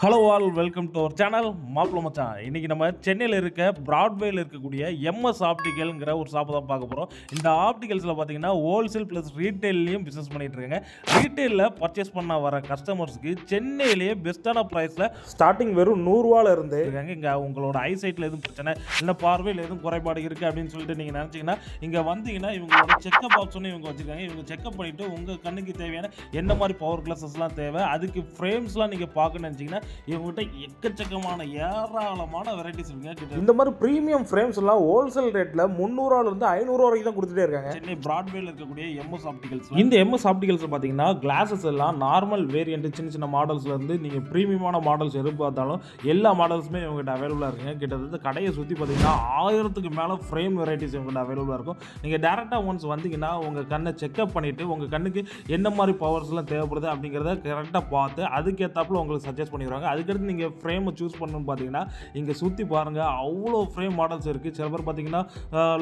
Hello all welcome to our channel Mappila Machan. இன்னைக்கு நம்ம சென்னையில் இருக்க பிராட்வேல இருக்கக்கூடிய எம்எஸ் ஆப்டிக்கல்ங்கிற ஒரு ஷாப்பை தான் பார்க்க போகிறோம் இந்த ஆப்டிகல்ஸில் பார்த்தீங்கன்னா ஹோல்சேல் ப்ளஸ் ரீட்டைல்லையும் பிஸ்னஸ் பண்ணிட்டு இருக்காங்க. ரீட்டைலில் பர்ச்சேஸ் பண்ண வர கஸ்டமர்ஸ்க்கு சென்னையிலேயே பெஸ்ட்டான ப்ரைஸில் ஸ்டார்டிங் வெறும் நூறுரூவால இருந்து இருக்காங்க. இங்கே உங்களோட ஐசைட்டில் எதுவும் பிரச்சனை இல்லை பார்வையில் எதுவும் குறைபாடு இருக்குது அப்படின்னு சொல்லிட்டு நீங்கள் நினச்சிங்கன்னா இங்கே வந்தீங்கன்னா இவங்களோட செக்அப் ஆப்ஷனும் இவங்க வச்சுருக்காங்க. இவங்க செக்அப் பண்ணிவிட்டு உங்கள் கண்ணுக்கு தேவையான என்ன மாதிரி பவர் கிளாஸஸ்லாம் தேவை அதுக்கு ஃப்ரேம்ஸ்லாம் நீங்கள் பார்க்கணும்னு நினச்சிங்கன்னா இவங்ககிட்ட எக்கச்சக்கமான ஏராளமான வெரைட்டிஸ் இருக்குங்க இந்த மாதிரி ப்ரீமியம் ஃப்ரேம்ஸ் எல்லாம் ஹோல்சேல் ரேட்ல முந்நூறுவால இருந்து ஐநூறுவா வரைக்கும் தான் கொடுத்துட்டே இருக்காங்க. சென்னை பிராட்வேல இருக்கக்கூடிய எம்எஸ் ஆப்டிகல்ஸ் இந்த எம்எஸ் ஆப்டிகல்ஸ் பார்த்தீங்கன்னா கிளாஸஸ் எல்லாம் நார்மல் வேரியன்ட் சின்ன சின்ன மாடல்ஸ்ல இருந்து நீங்க ப்ரீமியமான மாடல்ஸ் எது பார்த்தாலும் எல்லா மாடல்ஸுமே இவங்ககிட்ட அவைலபிளாக இருக்குங்க. கிட்டத்தட்ட கடையை சுற்றி பார்த்தீங்கன்னா ஆயிரத்துக்கு மேலே ஃப்ரேம் வெரைட்டிஸ் இவங்ககிட்ட அவைலபிளாக இருக்கும். நீங்கள் டேரெக்டாக ஒன்ஸ் வந்தீங்கன்னா உங்கள் கண்ணை செக்அப் பண்ணிவிட்டு உங்கள் கண்ணுக்கு என்ன மாதிரி பவர்ஸ்லாம் தேவைப்படுது அப்படிங்கிறத கரெக்டாக பார்த்து அதுக்கேற்றாப்புல உங்களுக்கு சஜஸ்ட் பண்ணிடுவாங்க அதுக்கடுத்து நீங்கள் ஃப்ரேமை சூஸ் பண்ணணும்னு பார்த்தீங்கன்னா இங்கே சுற்றி பாருங்கள் அவ்வளோ ஃப்ரேம் மாடல்ஸ் இருக்குது சில பேர் பார்த்தீங்கன்னா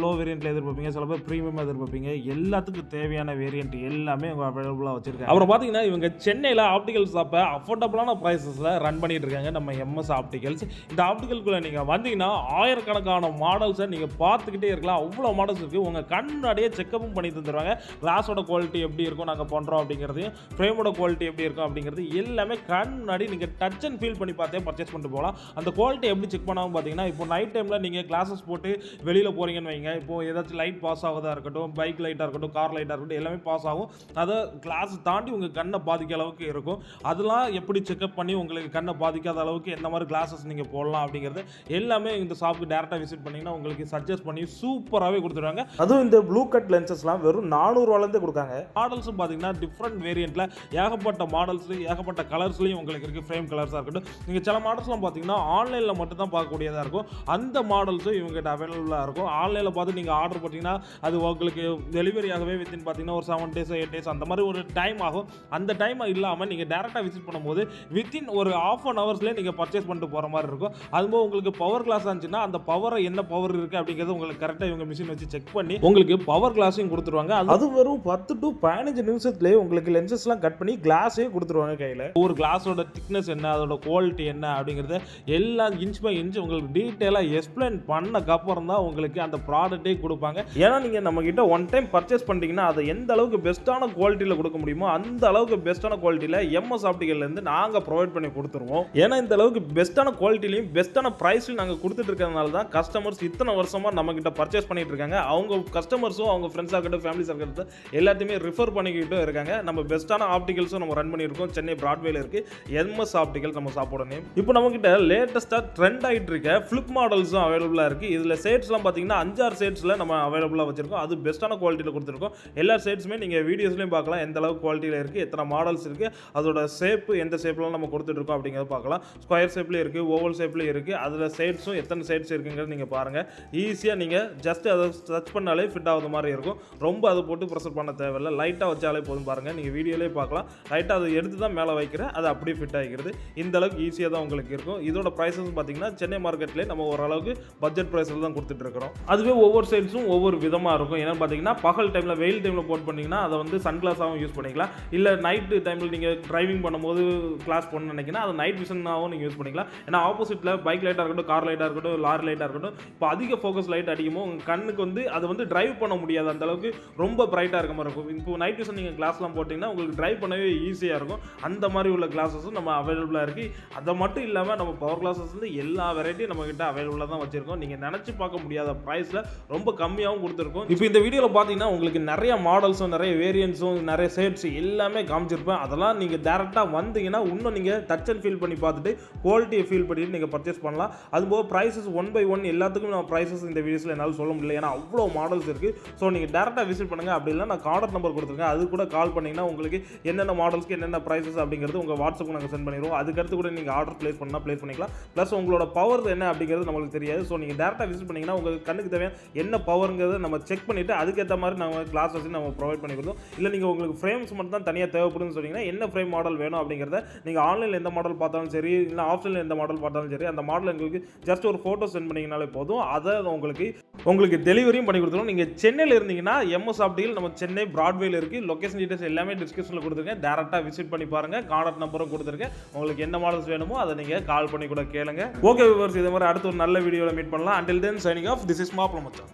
லோ வேரியண்ட்டில் எதிர்பார்ப்பீங்க சில பேர் ப்ரீமியம் எதிர்பார்ப்பீங்க. எல்லாத்துக்கும் தேவையான வேரியண்ட் எல்லாமே இவங்க அவைலபிளாக வச்சுருக்காங்க. அப்புறம் பார்த்தீங்கன்னா இவங்க சென்னையில் ஆப்டிகல் ஷாப்பை அஃபோர்டபுளான ப்ரைஸஸில் ரன் பண்ணிட்டு இருக்காங்க நம்ம எம்எஸ் ஆப்டிக்கல்ஸ் இந்த ஆப்டிகல்குள்ளே நீங்கள் வந்தீங்கன்னா ஆயிரக்கணக்கான மாடல்ஸை நீங்கள் பார்த்துக்கிட்டே இருக்கலாம். அவ்வளோ மாடல்ஸ் இருக்குது உங்கள் கண்ணாடியே செக்கப்பும் பண்ணி தந்துடுவாங்க கிளாஸோட குவாலிட்டி எப்படி இருக்கும் நாங்கள் பண்ணுறோம் அப்படிங்கிறதையும் ஃப்ரேமோட குவாலிட்டி எப்படி இருக்கும் அப்படிங்கிறது எல்லாமே கண்ணாடி நீங்கள் டச் அண்ட் ஃபீல் பண்ணி பார்த்தே பர்ச்சேஸ் பண்ணிட்டு போகலாம். அந்த குவாலிட்டி எப்படி செக் பண்ணாமல் பார்த்தீங்கன்னா இப்போ நைட் டைமில் நீங்கள் கிளாஸஸ் போட்டு வெளியில் போகிறீங்கன்னு வைங்க. இப்போ ஏதாச்சும் லைட் பாஸ் ஆகுதா இருக்கட்டும் பைக் லைட்டாக இருக்கட்டும் கார் லைட்டாக இருக்கட்டும் எல்லாமே பாஸ் ஆகும். அதை கிளாஸ் தாண்டி உங்கள் கண்ணை பாதிக்க அளவுக்கு இருக்கும். அதெல்லாம் எப்படி செக்அப் பண்ணி உங்களுக்கு கண்ணை பாதிக்காத அளவுக்கு எந்த மாதிரி கிளாஸஸ் நீங்கள் போடலாம் அப்படிங்கிறது எல்லாமே இந்த ஷாப்புக்கு டேரெக்டாக விசிட் பண்ணிங்கன்னா உங்களுக்கு சஜஸ்ட் பண்ணி சூப்பராகவே கொடுத்துருவாங்க அதுவும் இந்த ப்ளூ கட் லென்சஸ்லாம் வெறும் நானூறுவாலேருந்தே கொடுக்காங்க. மாடல்ஸும் பார்த்தீங்கன்னா டிஃப்ரெண்ட் வேரியண்ட்டில் ஏகப்பட்ட மாடல்ஸ் ஏகப்பட்ட கலர்ஸ்லையும் உங்களுக்கு இருக்குது ஃப்ரேம் கலர்ஸாக இருக்கட்டும். நீங்கள் சில மாடல்ஸ்லாம் பார்த்தீங்கன்னா ஆன்லைனில் மட்டும் தான் பார்க்கக்கூடியதாக இருக்கும். அந்த மாடல்ஸும் இவங்ககிட்ட அவைலபிளாக இருக்கும். ஆன்லைனில் பார்த்து நீங்கள் ஆர்டர் பண்ணிங்கன்னா அது உங்களுக்கு டெலிவரி ஆகவே வித்தின் பார்த்தீங்கன்னா ஒரு செவன் டேஸ் எயிட் டேஸ் அந்த மாதிரி ஒரு டைம் ஆகும். அந்த டைம் இல்லாமல் நீங்கள் டேரெக்டாக விசிட் பண்ணும்போது வித்தின் ஒரு ஆஃப் அன் ஹவர்ஸ்லேயே நீங்கள் பர்ச்சேஸ் பண்ணிட்டு போகிற மாதிரி இருக்கும். அதுபோல் உங்களுக்கு பவர் கிளாஸ் இருந்துச்சுன்னா அந்த பவரை என்ன பவர் இருக்குது அப்படிங்கிறது உங்களுக்கு கரெக்டாக இவங்க மிஷின் வச்சு செக் பண்ணி உங்களுக்கு பவர் கிளாஸையும் கொடுத்துருவாங்க. அது வெறும் பத்து டு பதினஞ்சு நிமிஷத்துலேயே உங்களுக்கு லென்சஸ்லாம் கட் பண்ணி கிளாஸே கொடுத்துருவாங்க கையில். ஒரு கிளாஸோட திக்னஸ் என்ன அதோட குவாலிட்டி என்ன அப்படிங்கிறத எல்லா இன்ச் பை இன்ச் உங்களுக்கு டீட்டெயிலாக எக்ஸ்பிளைன் பண்ணக்கப்புறம் தான் உங்களுக்கு அந்த ப்ராடக்ட்டே கொடுப்பாங்க. ஏன்னா நீங்கள் நம்மக்கிட்ட ஒன் டைம் பர்ச்சேஸ் பண்ணிட்டீங்கன்னா அதை எந்த அளவுக்கு பெஸ்ட்டான குவாலிட்டியில் கொடுக்க முடியுமோ அந்த அளவுக்கு பெஸ்ட்டான குவாலிட்டியில் எம்எஸ் ஆப்டிகல்லேருந்து நாங்கள் ப்ரொவைட் பண்ணி கொடுத்துருவோம். ஏன்னா இந்த அளவுக்கு பெஸ்ட்டான குவாலிட்டிலையும் பெஸ்ட்டான ப்ரைஸ்லையும் நாங்கள் கொடுத்துட்டு இருக்கிறதுனால தான் கஸ்டமர்ஸ் இத்தனை வருஷமாக நம்மக்கிட்ட பர்ச்சேஸ் பண்ணிட்டு இருக்காங்க. அவங்க கஸ்டமர்ஸும் அவங்க ஃப்ரெண்ட்ஸாக இருக்கட்டும் ஃபேமிலிஸாக இருக்கட்டும் எல்லாத்தையுமே ரிஃபர் பண்ணிக்கிட்டும் இருக்காங்க. நம்ம பெஸ்ட்டான ஆப்டிகல்ஸும் நம்ம ரன் பண்ணியிருக்கோம். சென்னை பிராட்வேல இருக்குது எம்எஸ் ஆப்டிகல் நம்ம சாப்பிட நேம் இப்போ நம்ம கிட்ட லேட்டஸ்ட்டாக ட்ரெண்ட் ஆகிட்டு இருக்க ஃப்ளிப் மாடல்ஸும் அவைலபிளாக இருக்குது இதில் சேட்ஸ்லாம் பார்த்தீங்கன்னா அஞ்சாறு சேட்ஸில் நம்ம அவைலபிளாக வச்சுருக்கோம். அது பெஸ்ட்டான குவாலிட்டியில் கொடுத்துருக்கோம். எல்லா சேட்ஸுமே நீங்கள் வீடியோஸ்லையும் பார்க்கலாம். எந்த அளவுக்கு குவாலிட்டியில் இருக்குது எத்தனை மாடல்ஸ் இருக்குது அதோட ஷேப்பு எந்த ஷேப்லாம் நம்ம கொடுத்துட்ருக்கோம் அப்படிங்கிறத பார்க்கலாம். ஸ்கொயர் ஷேப்லேயும் இருக்குது ஓவல் ஷேப்லேயும் இருக்குது அதில் சைட்ஸும் எத்தனை சைட்ஸ் இருக்குங்கிறது நீங்கள் பாருங்கள் ஈஸியாக நீங்கள் ஜஸ்ட் அதை டச் பண்ணாலே ஃபிட் ஆகுது மாதிரி இருக்கும். ரொம்ப அதை போட்டு ப்ரெஷர் பண்ண தேவையில்ல. லைட்டாக வச்சாலே போதும் பாருங்கள் நீங்கள் வீடியோலேயே பார்க்கலாம். லைட்டாக அதை எடுத்து தான் மேலே வைக்கிறேன். அது அப்படியே ஃபிட் ஆகிக்கிறது. இந்த அளவுக்கு ஈஸியாக தான் உங்களுக்கு இருக்கும். இதோட ப்ரைஸஸ் பார்த்தீங்கன்னா சென்னை மார்க்கெட்லேயே நம்ம ஓரளவுக்கு பட்ஜெட் ப்ரைஸில் தான் கொடுத்துட்டு இருக்கிறோம் அதுவே ஒவ்வொரு சைட்ஸும் ஒவ்வொரு விதமாக இருக்கும். ஏன்னா பார்த்தீங்கன்னா பகல் டைமில் வெயில் டைமில் போட் பண்ணிங்கன்னா அதை வந்து சன்கிளாஸாகவும் யூஸ் பண்ணிக்கலாம். இல்லை நைட்டு டைமில் நீங்கள் டிரைவிங் பண்ணும்போது கிளாஸ் பண்ணணும்னு நினைக்கினா அது நைட் விஷனாகவும் நீங்கள் யூஸ் பண்ணிக்கலாம். ஏன்னா ஆப்போசிட்டில் பைக் லைட்டாக இருக்கட்டும் கார் லைட்டாக இருக்கட்டும் லாரி லைட்டாக இருக்கட்டும் இப்போ அதிக ஃபோக்கஸ் லைட் அடிக்குமோ உங்கள் கண்ணுக்கு வந்து அதை வந்து டிரைவ் பண்ண முடியாது. அந்த அளவுக்கு ரொம்ப பிரைட்டாக இருக்க மாதிரி இருக்கும். இப்போ நைட் விஷன் நீங்கள் கிளாஸ்லாம் போட்டிங்கன்னா உங்களுக்கு டிரைவ் பண்ணவே ஈஸியாக இருக்கும். அந்த மாதிரி உள்ள கிளாஸஸும் நம்ம அவைலபிளாக இருக்குது அதை மட்டும் இல்லாமல் நம்ம பவர் கிளாஸஸ் வந்து எல்லா வெரைட்டியும் நம்மக்கிட்ட அவைலபிளாக தான் வச்சுருக்கோம். நீங்கள் நினச்சி பார்க்க முடியாத ப்ரைஸில் ரொம்ப கம்மியாகவும் கொடுத்துருக்கோம். இப்போ இந்த வீடியோவில் பார்த்தீங்கன்னா உங்களுக்கு நிறைய மாடல்ஸும் நிறைய வேரியன்ஸும் நிறைய ஷேட்ஸ் எல்லாமே காமிச்சிருப்பேன். அதெல்லாம் நீங்கள் டேரெக்டாக வந்தீங்கன்னா இன்னும் நீங்கள் டச் அண்ட் ஃபீல் பண்ணி பார்த்துட்டு குவாலிட்டியை ஃபீல் பண்ணிட்டு நீங்கள் பர்ச்சேஸ் பண்ணலாம். அதுபோக ப்ரைஸஸ் ஒன் பை ஒன் எல்லாத்துக்கும் நான் ப்ரைஸஸ் இந்த வீடியோஸில் என்னால் சொல்ல முடியல. ஏன்னா அவ்வளோ மாடல்ஸ் இருக்குது ஸோ நீங்கள் டேரெக்டாக விசிட் பண்ணுங்கள் அப்படி இல்லை நான் கார்டர் நம்பர் கொடுத்துருக்கேன். அது கூட கால் பண்ணிங்கன்னா உங்களுக்கு என்னென்ன மாடல்ஸ்க்கு என்னென்ன ப்ரைஸஸ் அப்படிங்கிறது உங்கள் வாட்ஸ்அப்புக்கு நாங்கள் சென்ட் பண்ணிடுவோம். அதுக்கடுத்து கூட நீங்கள் ஆர்டர் ப்ளேஸ் பண்ணால் ப்ளேஸ் பண்ணிக்கலாம். ப்ளஸ் உங்களோட பவர் என்ன அப்படிங்கிறது நம்மளுக்கு தெரியாது. ஸோ நீங்கள் டேரெக்டாக விசிட் பண்ணிங்கன்னா உங்கள் கண்ணுக்கு தேவையான என்ன பவருங்கிறத நம்ம செக் பண்ணிவிட்டு அதுக்கேற்ற மாதிரி நம்ம கிளாஸ் வச்சு நம்ம ப்ரொவைட் பண்ணி கொடுத்தோம் இல்லை நீங்கள் உங்களுக்கு ஃப்ரேம்ஸ் மட்டும் தான் தனியாக தேவைப்படுதுன்னு சொன்னீங்கன்னா என்ன ஃப்ரேம் மாடல் வேணும் அப்படிங்கிறத நீங்கள் ஆன்லைனில் எந்த மாடல் பார்த்தாலும் சரி இல்லை ஆஃப்லைனில் எந்த மாடல் பார்த்தாலும் சரி அந்த மாடல் எங்களுக்கு ஜஸ்ட் ஒரு ஃபோட்டோ சென்ட் பண்ணிங்கனாலே போதும். அதை உங்களுக்கு உங்களுக்கு டெலிவரியும் பண்ணி கொடுத்துருவோம். நீங்கள் சென்னையில் இருந்தீங்கன்னா எம்எஸ் ஆப்டியில் நம்ம சென்னை ப்ராட்வேல இருக்குது லொக்கேஷன் டீட்டெயில்ஸ் எல்லாமே டிஸ்கிரிப்ஷனில் கொடுத்துருக்கேன். டேரெக்டாக விசிட் பண்ணி பாருங்கள் கான்டாக்ட் நம்பரும் கொடுத்துருக்கேன். உங்களுக்கு உங்களுக்கு என்ன மாடல்ஸ் வேணுமோ அதை நீங்கள் கால் பண்ணி கூட கேளுங்க. ஓகே விவர்ஸ் இதை மாதிரி அடுத்த ஒரு நல்ல வீடியோவில் மீட் பண்ணலாம். Until then signing off this is Mappila Machan